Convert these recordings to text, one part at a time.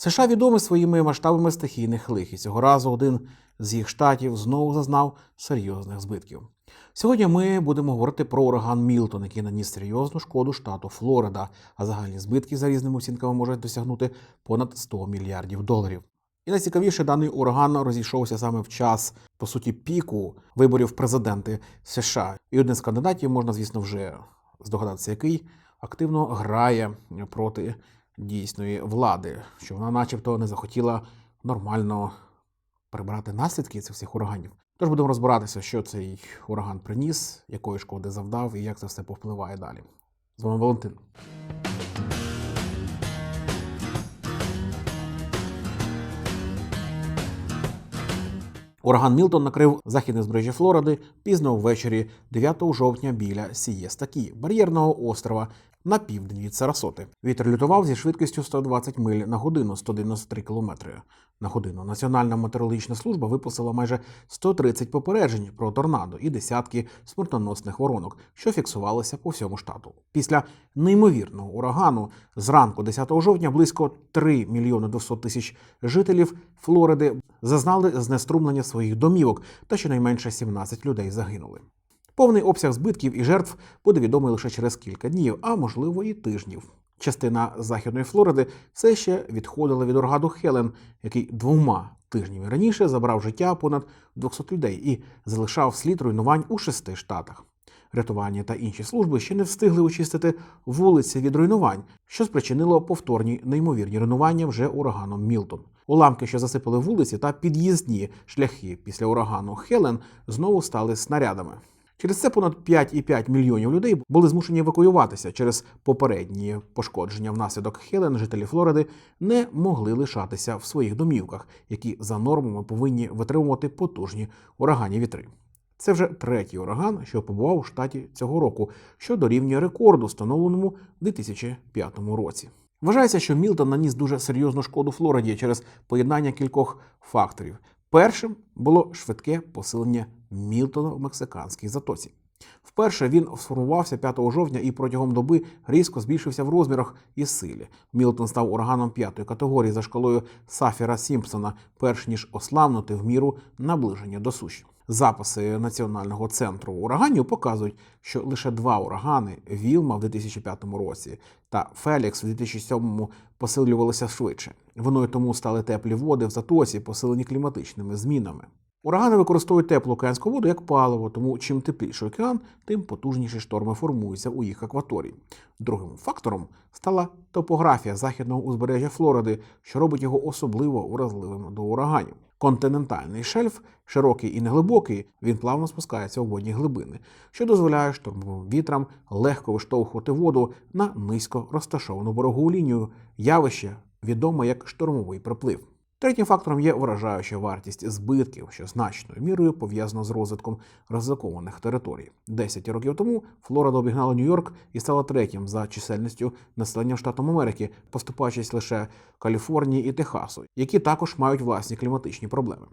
США відомі своїми масштабами стихійних лих, і цього разу один з їх штатів знову зазнав серйозних збитків. Сьогодні ми будемо говорити про ураган Мілтон, який наніс серйозну шкоду штату Флорида, а загальні збитки за різними оцінками можуть досягнути понад 100 мільярдів доларів. І найцікавіше, даний ураган розійшовся саме в час, по суті, піку виборів президенти США. І один з кандидатів, можна, звісно, вже здогадатися, який активно грає проти дійсної влади, що вона, начебто, не захотіла нормально прибрати наслідки цих всіх ураганів. Тож будемо розбиратися, що цей ураган приніс, якої шкоди завдав і як це все повпливає далі. З вами Валентин. Ураган Мілтон накрив західне збережжя Флориди пізно ввечері 9 жовтня біля Сієстакі, бар'єрного острова на південь від Сарасоти. Вітер лютував зі швидкістю 120 миль на годину 193 км на годину. Національна метеорологічна служба випустила майже 130 попереджень про торнадо і десятки смертоносних воронок, що фіксувалися по всьому штату. Після неймовірного урагану зранку 10 жовтня близько 3 мільйони 200 тисяч жителів Флориди зазнали знеструмлення своїх домівок, та щонайменше 17 людей загинули. Повний обсяг збитків і жертв буде відомий лише через кілька днів, а можливо і тижнів. Частина західної Флориди все ще відходила від урагану Хелен, який двома тижнями раніше забрав життя понад 200 людей і залишав слід руйнувань у шести штатах. Рятування та інші служби ще не встигли очистити вулиці від руйнувань, що спричинило повторні неймовірні руйнування вже ураганом Мілтон. Уламки, що засипали вулиці та під'їзні шляхи після урагану Хелен, знову стали снарядами. Через це понад 5,5 мільйонів людей були змушені евакуюватися через попередні пошкодження внаслідок Хелен. Жителі Флориди не могли лишатися в своїх домівках, які за нормами повинні витримувати потужні ураганні вітри. Це вже третій ураган, що побував у штаті цього року, що дорівнює рекорду, встановленому в 2005 році. Вважається, що Мілтон наніс дуже серйозну шкоду Флориді через поєднання кількох факторів. Першим було швидке посилення Мілтона в мексиканській затоці. Вперше він сформувався 5 жовтня і протягом доби різко збільшився в розмірах і силі. Мілтон став ураганом п'ятої категорії за шкалою Сафіра Сімпсона, перш ніж ославнути в міру наближення до суші. Записи Національного центру ураганів показують, що лише два урагани Вілма в 2005 році та Фелікс в 2007 посилювалися швидше. Виною тому стали теплі води в затоці, посилені кліматичними змінами. Урагани використовують теплу океанську воду як паливо, тому чим тепліший океан, тим потужніші шторми формуються у їх акваторії. Другим фактором стала топографія західного узбережжя Флориди, що робить його особливо вразливим до ураганів. Континентальний шельф, широкий і неглибокий, він плавно спускається у водні глибини, що дозволяє штормовим вітрам легко виштовхувати воду на низько розташовану берегову лінію, явище відоме як штормовий приплив. Третім фактором є вражаюча вартість збитків, що значною мірою пов'язана з розвитком ризикованих територій. Десять років тому Флорида обігнала Нью-Йорк і стала третім за чисельністю населення штатом Америки, поступаючись лише Каліфорнії і Техасу, які також мають власні кліматичні проблеми.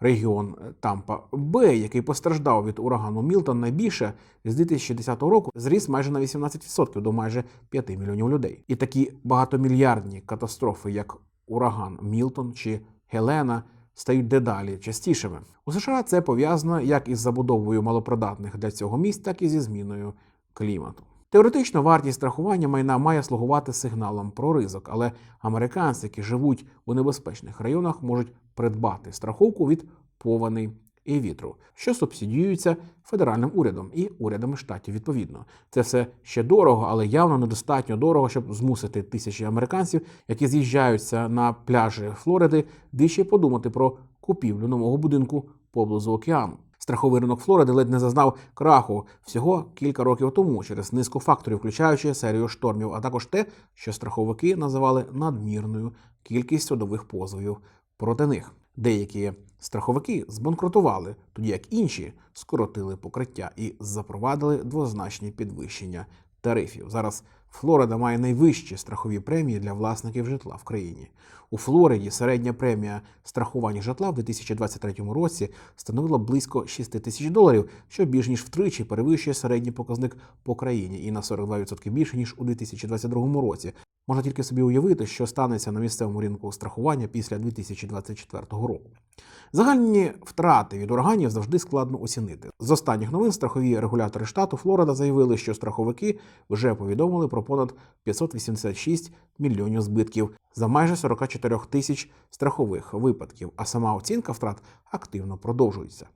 Регіон Тампа Бей, який постраждав від урагану Мілтон найбільше з 2010 року, зріс майже на 18% до майже 5 мільйонів людей. І такі багатомільярдні катастрофи, як ураган Мілтон чи Гелена, стають дедалі частішими. У США це пов'язано як із забудовою малопридатних для цього місць, так і зі зміною клімату. Теоретично вартість страхування майна має слугувати сигналом про ризик, але американці, які живуть у небезпечних районах, можуть придбати страховку від повеней і вітру, що субсидіюється федеральним урядом і урядами штатів відповідно. Це все ще дорого, але явно недостатньо дорого, щоб змусити тисячі американців, які з'їжджаються на пляжі Флориди, двічі подумати про купівлю нового будинку поблизу океану. Страховий ринок Флориди ледь не зазнав краху всього кілька років тому через низку факторів, включаючи серію штормів, а також те, що страховики називали надмірною кількістю судових позовів проти них. Деякі страховики збанкрутували, тоді як інші скоротили покриття і запровадили двозначні підвищення тарифів. Зараз Флорида має найвищі страхові премії для власників житла в країні. У Флориді середня премія страхування житла в 2023 році становила близько 6 тисяч доларів, що більш ніж втричі перевищує середній показник по країні і на 42% більше ніж у 2022 році. Можна тільки собі уявити, що станеться на місцевому ринку страхування після 2024 року. Загальні втрати від ураганів завжди складно оцінити. З останніх новин страхові регулятори штату Флорида заявили, що страховики вже повідомили про понад 586 мільйонів збитків за майже 44 тисяч страхових випадків, а сама оцінка втрат активно продовжується.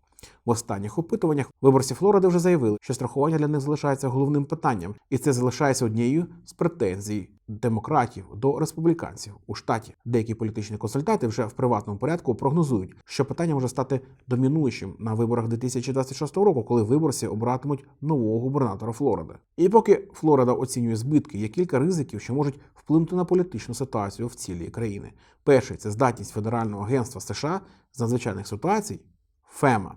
В останніх опитуваннях виборці Флориди вже заявили, що страхування для них залишається головним питанням, і це залишається однією з претензій демократів до республіканців у штаті. Деякі політичні консультанти вже в приватному порядку прогнозують, що питання може стати домінуючим на виборах 2026 року, коли виборці обиратимуть нового губернатора Флориди. І поки Флорида оцінює збитки, є кілька ризиків, що можуть вплинути на політичну ситуацію в цілій країни. Перший це здатність Федерального агентства США з надзвичайних ситуацій ФЕМА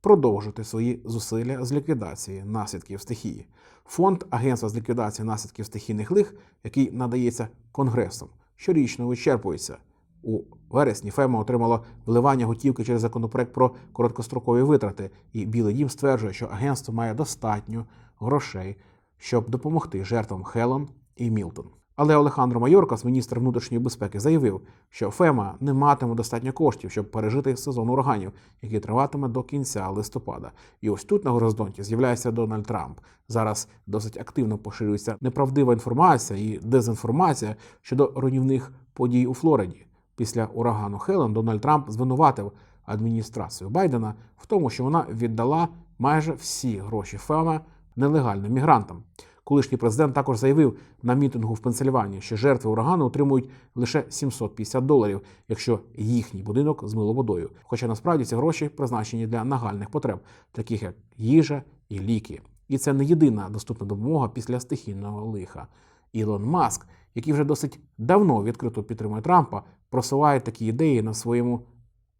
продовжити свої зусилля з ліквідації наслідків стихії. Фонд Агентства з ліквідації наслідків стихійних лих, який надається Конгресом, щорічно вичерпується. У вересні ФЕМА отримала вливання готівки через законопроект про короткострокові витрати, і Білий Дім стверджує, що агентство має достатньо грошей, щоб допомогти жертвам Хелен і Мілтон. Але Олехандро Майоркас, міністр внутрішньої безпеки, заявив, що ФЕМА не матиме достатньо коштів, щоб пережити сезон ураганів, який триватиме до кінця листопада. І ось тут на горизонті з'являється Дональд Трамп. Зараз досить активно поширюється неправдива інформація і дезінформація щодо руйнівних подій у Флориді. Після урагану Хелен Дональд Трамп звинуватив адміністрацію Байдена в тому, що вона віддала майже всі гроші ФЕМА нелегальним мігрантам. Колишній президент також заявив на мітингу в Пенсильванії, що жертви урагану отримують лише 750 доларів, якщо їхній будинок змило водою. Хоча насправді ці гроші призначені для нагальних потреб, таких як їжа і ліки. І це не єдина доступна допомога після стихійного лиха. Ілон Маск, який вже досить давно відкрито підтримує Трампа, просуває такі ідеї на своєму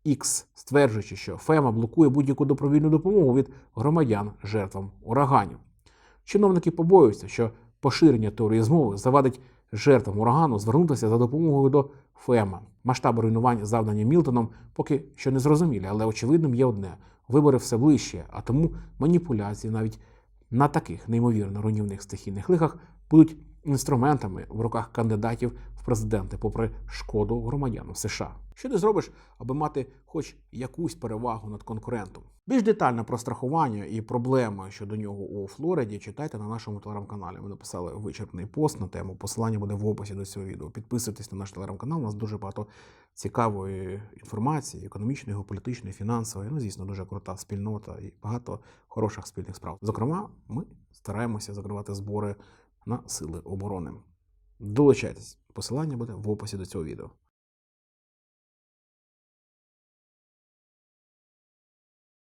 X, стверджуючи, що ФЕМА блокує будь-яку добровільну допомогу від громадян жертвам ураганів. Чиновники побоюються, що поширення теорії змови завадить жертвам урагану звернутися за допомогою до ФЕМА. Масштаби руйнувань, завдані Мілтоном, поки що не зрозумілі, але очевидним є одне: вибори все ближче, а тому маніпуляції навіть на таких неймовірно руйнівних стихійних лихах будуть інструментами в руках кандидатів в президенти, попри шкоду громадянам США. Що ти зробиш, аби мати хоч якусь перевагу над конкурентом? Більш детально про страхування і проблеми щодо нього у Флориді читайте на нашому телеграм-каналі. Ми написали вичерпний пост на тему. Посилання буде в описі до цього відео. Підписуйтесь на наш телеграм-канал. У нас дуже багато цікавої інформації, економічної, геополітичної, фінансової. Ну, звісно, дуже крута спільнота і багато хороших спільних справ. Зокрема, ми стараємося закривати збори на сили оборони. Долучайтесь. Посилання буде в описі до цього відео.